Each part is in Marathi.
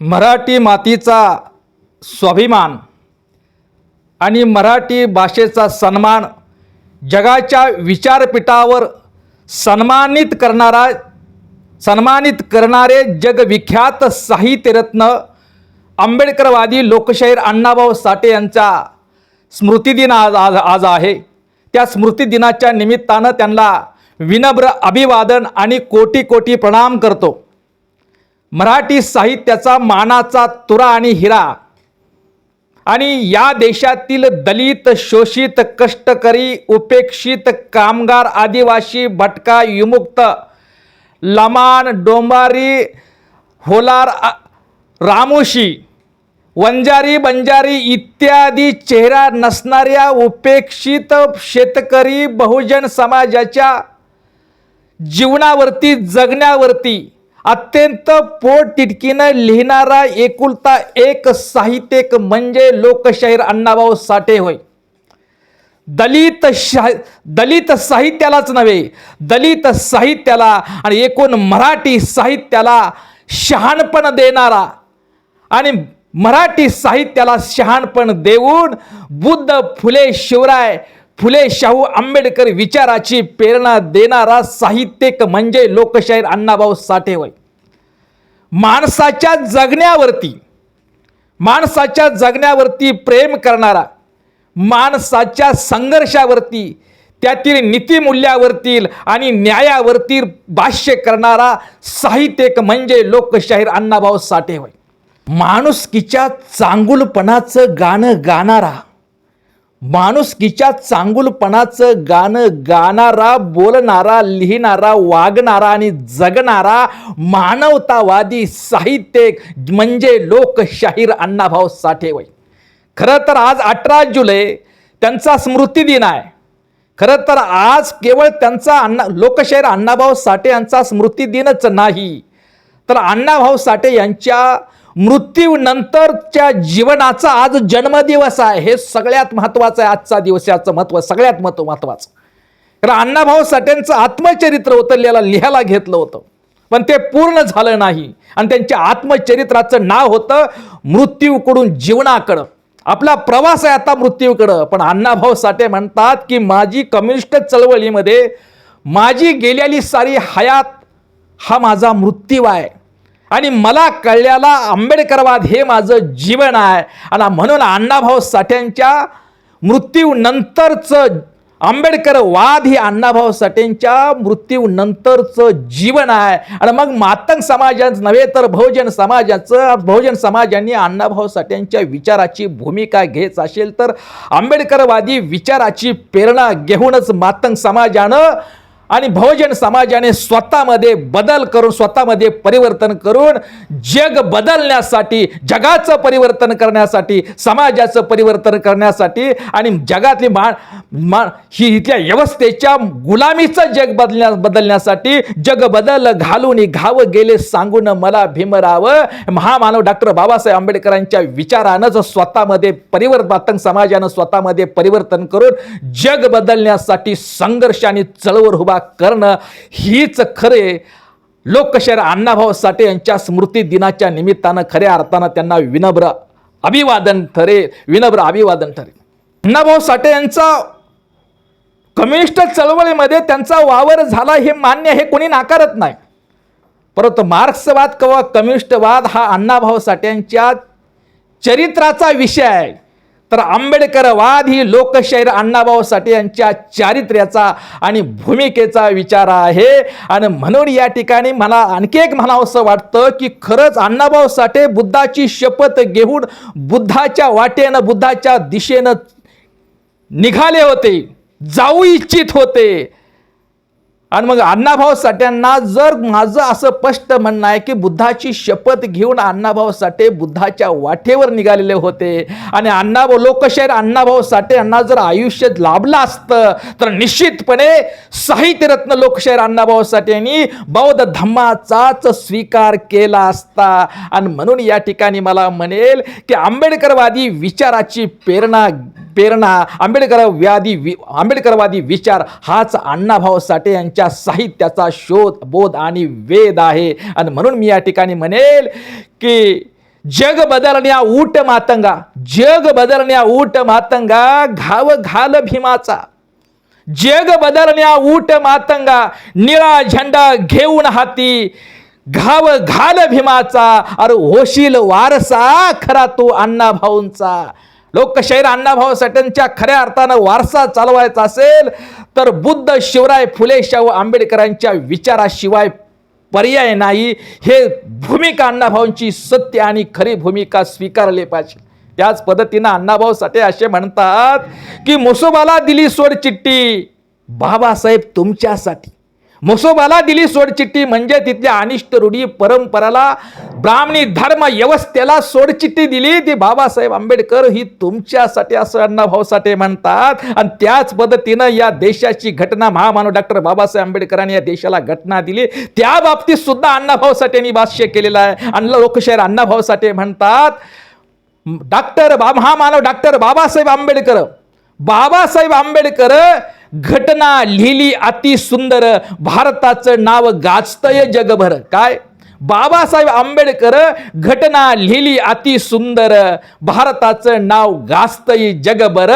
मराठी मातीचा स्वाभिमान आणि मराठी भाषेचा सन्मान जगाच्या विचारपीठावर सन्मानित करणारा सन्मानित करणारे जगविख्यात साहित्यरत्न आंबेडकरवादी लोकशाहीर अण्णाभाऊ साठे यांचा स्मृतिदिन आज आज आज आहे. त्या स्मृतिदिनाच्या निमित्तानं त्यांना विनम्र अभिवादन आणि कोटी कोटी प्रणाम करतो. मराठी साहित्याचा मानाचा तुरा आणि हिरा. आणि या देशातील दलित शोषित कष्टकरी उपेक्षित कामगार आदिवासी भटका विमुक्त लमान डोंबारी होलार रामोशी वंजारी बंजारी इत्यादी चेहरा नसणाऱ्या उपेक्षित शेतकरी बहुजन समाजाच्या जीवनावरती जगण्यावरती अत्यंत पोट तिटकीनं लिहिणारा एकुलता एक साहित्यिक म्हणजे लोकशाहीर अण्णाभाऊ साठे होय. दलित शा दलित साहित्यालाच नव्हे दलित साहित्याला आणि एकूण मराठी साहित्याला शहाणपण देणारा आणि मराठी साहित्याला शहाणपण देऊन बुद्ध फुले शिवराय फुले शाहू आंबेडकर विचाराची प्रेरणा देणारा साहित्यिक म्हणजे लोकशाहीर अण्णाभाऊ साठे होय माणसाच्या जगण्यावरती माणसाच्या जगण्यावरती प्रेम करणारा माणसाच्या संघर्षावरती त्यातील नीतिमूल्यावरतील आणि न्यायावरती भाष्य करणारा साहित्यिक म्हणजे लोकशाहीर अण्णाभाऊ साठे होय माणुसकीच्या चांगुलपणाचं गाणं गाणारा. माणुसकीच्या चांगुलपणाचं गाणं गाणारा बोलणारा लिहिणारा वागणारा आणि जगणारा मानवतावादी साहित्यिक म्हणजे लोकशाहीर अण्णाभाऊ साठे वय खरं तर आज अठरा जुलै त्यांचा स्मृतिदिन आहे. खरं तर आज केवळ त्यांचा अण्णा लोकशाहीर अण्णाभाऊ साठे यांचा स्मृतिदिनच नाही. तर अण्णाभाऊ साठे यांच्या मृत्यूनंतरच्या जीवनाचा आज जन्मदिवस आहे. हे सगळ्यात महत्त्वाचं आहे. आजचा दिवस याचं महत्त्व सगळ्यात महत्त्व महत्त्वाचं. कारण अण्णाभाऊ साठेंचं आत्मचरित्र होतं लिहायला घेतलं होतं. पण ते पूर्ण झालं नाही. आणि त्यांच्या आत्मचरित्राचं नाव होतं मृत्यूकडून जीवनाकडं. आपला प्रवास आहे आता मृत्यूकडं. पण अण्णाभाऊ साठे म्हणतात की माझी कम्युनिस्ट चळवळीमध्ये माझी गेलेली सारी हयात हा माझा मृत्यू आहे. आणि मला कळलेला आंबेडकरवाद हे माझं जीवन आहे. आणि म्हणून अण्णाभाऊ साठ्यांच्या मृत्यूनंतरचं आंबेडकरवाद ही अण्णाभाऊ साठेंच्या मृत्यूनंतरचं जीवन आहे. आणि मग मातंग समाजाचं नव्हे तर बहुजन समाजाचं बहुजन समाजांनी अण्णाभाऊ साठ्यांच्या विचाराची भूमिका घेत असेल तर आंबेडकरवादी विचाराची प्रेरणा घेऊनच मातंग समाजानं आणि बहुजन समाजाने स्वतःमध्ये बदल करून स्वतःमध्ये परिवर्तन करून जग बदलण्यासाठी जगाचं परिवर्तन करण्यासाठी समाजाचं परिवर्तन करण्यासाठी आणि जगातली मा मा ही इथल्या व्यवस्थेच्या गुलामीचं जग बदलण्या बदलण्यासाठी जग बदल घालून घावं गेले सांगून मला भीमरावं महामानव डॉक्टर बाबासाहेब आंबेडकरांच्या विचारानंच स्वतःमध्ये परिवर्तन समाजानं स्वतःमध्ये परिवर्तन करून जग बदलण्यासाठी संघर्ष आणि चळवळ उभा करणं हीच खरे लोकशाहीर अण्णाभाऊ साठे यांच्या स्मृती दिनाच्या निमित्तानं खऱ्या अर्थानं त्यांना विनम्र अभिवादन ठरे विनम्र अभिवादन ठरे. अण्णाभाऊ साठे यांचा कम्युनिस्ट चळवळीमध्ये त्यांचा वावर झाला हे मान्य हे कोणी नाकारत नाही. परंतु मार्क्सवाद किंवा कम्युनिस्टवाद हा अण्णाभाऊ साठ्यांच्या चरित्राचा विषय आहे. तर आंबेडकरवाद ही लोकशाहीर अण्णाभाऊ साठे यांच्या चारित्र्याचा आणि भूमिकेचा विचार आहे. आणि म्हणून या ठिकाणी मला आणखी एक म्हणावंसं वाटतं की खरंच अण्णाभाऊ साठे बुद्धाची शपथ घेऊन बुद्धाच्या वाटेनं बुद्धाच्या दिशेनं निघाले होते जाऊ इच्छित होते. आणि मग अण्णाभाऊ साठ्यांना जर माझं असं स्पष्ट म्हणणं आहे की बुद्धाची शपथ घेऊन अण्णाभाऊ साठे बुद्धाच्या वाटेवर निघालेले होते आणि अण्णाभाऊ लोकशाहीर अण्णाभाऊ साठे यांना जर आयुष्य लाभलं असतं तर निश्चितपणे साहित्यरत्न लोकशाहीर अण्णाभाऊ साठे यांनी बौद्ध धम्माचाच स्वीकार केला असता. आणि म्हणून या ठिकाणी मला म्हणेल की आंबेडकरवादी विचाराची प्रेरणा प्रेरणा आंबेडकर व्याधी वि आंबेडकरवादी विचार हाच अण्णाभाऊ साठे यांच्या साहित्याचा शोध बोध आणि वेद आहे. आणि म्हणून मी या ठिकाणी म्हणेल की जग बदलण्या ऊट मातंगा जग बदलण्या ऊट मातंगा घाव घाल भीमाचा. जग बदलण्या ऊट मातंगा निळा झेंडा घेऊन हाती घाव घाल भीमाचा. अरे होशील वारसा खरा तो अण्णा भाऊंचा लोकशाहीर अण्णाभाऊ साठ्यांच्या खऱ्या अर्थानं वारसा चालवायचा असेल तर बुद्ध शिवराय फुले शाहू आंबेडकरांच्या विचाराशिवाय पर्याय नाही. हे भूमिका अण्णाभाऊंची सत्य आणि खरी भूमिका स्वीकारली पाहिजे. त्याच पद्धतीनं अण्णाभाऊ साठे असे म्हणतात की मुसोबाला दिली सोड चिठ्ठी. बाबासाहेब तुमच्यासाठी. मुसोबाला दिली सोडचिठ्ठी म्हणजे तिथल्या अनिष्ट रूढी परंपराला ब्राह्मणी धर्म व्यवस्थेला सोडचिठ्ठी दिली. ती बाबासाहेब आंबेडकर ही तुमच्यासाठी असं अण्णाभाऊ साठे म्हणतात. आणि त्याच पद्धतीनं या देशाची घटना महामानव डॉक्टर बाबासाहेब आंबेडकरांनी या देशाला घटना दिली. त्या बाबतीत सुद्धा अण्णाभाऊ साठेंनी भाष्य केलेलं आहे. अण्णा लोकशाहीर अण्णाभाऊ साठे म्हणतात डॉक्टर बा महामानव डॉक्टर बाबासाहेब आंबेडकर बाबासाहेब आंबेडकर घटना लिहिली अति सुंदर. भारताचं नाव गाजतय जगभर. काय? बाबासाहेब आंबेडकर घटना लिहिली अति सुंदर. भारताचं नाव गाजतय जगभर.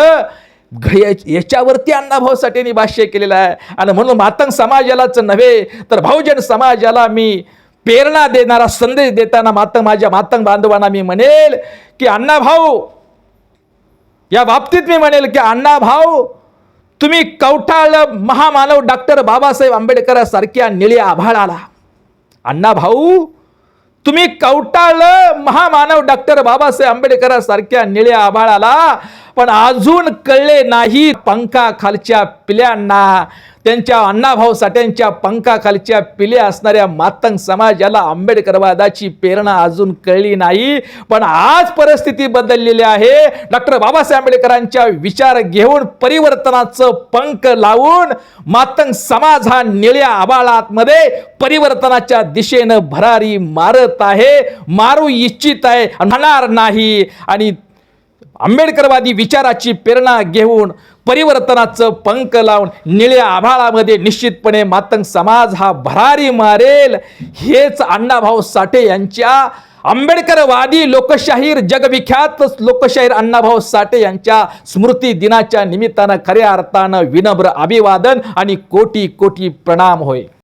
याच्यावरती अण्णाभाऊ साठेंनी भाष्य केलेलं आहे. आणि म्हणून मातंग समाजालाच नव्हे तर बहुजन समाजाला मी प्रेरणा देणारा संदेश देताना मातंग माझ्या मातंग बांधवांना मी म्हणेल की अण्णाभाऊ या बाबतीत मी म्हणेल की अण्णा भाऊ तुम्ही कवठाळ महामानव डॉक्टर बाबासाहेब आंबेडकर सारख्या निळे आभाळाला. अण्णा भाऊ तुम्ही कवटाळ महामानव डॉक्टर बाबासाहेब आंबेडकर सारख्या निळ्या आभाळाला पण अजून कळले नाही पंखा खालच्या पिल्यांना. त्यांच्या अण्णाभाऊ साठ्यांच्या पंखाखालच्या पिल्या असणाऱ्या मातंग समाजाला आंबेडकरवादाची प्रेरणा अजून कळली नाही. पण आज परिस्थिती बदललेली आहे. डॉक्टर बाबासाहेब आंबेडकरांच्या विचार घेऊन परिवर्तनाचं पंख लावून मातंग समाज हा निळ्या आबाळातमध्ये परिवर्तनाच्या दिशेनं भरारी मारत आहे. मारू इच्छित आहे म्हणणार नाही. आणि आंबेडकरवादी विचाराची प्रेरणा घेऊन परिवर्तनाचं पंख लावून निळ्या आभाळामध्ये निश्चितपणे मातंग समाज हा भरारी मारेल. हेच अण्णाभाऊ साठे यांच्या आंबेडकरवादी लोकशाहीर जगविख्यात लोकशाहीर अण्णाभाऊ साठे यांच्या स्मृती दिनाच्या निमित्तानं खऱ्या अर्थानं विनम्र अभिवादन आणि कोटी कोटी प्रणाम होय.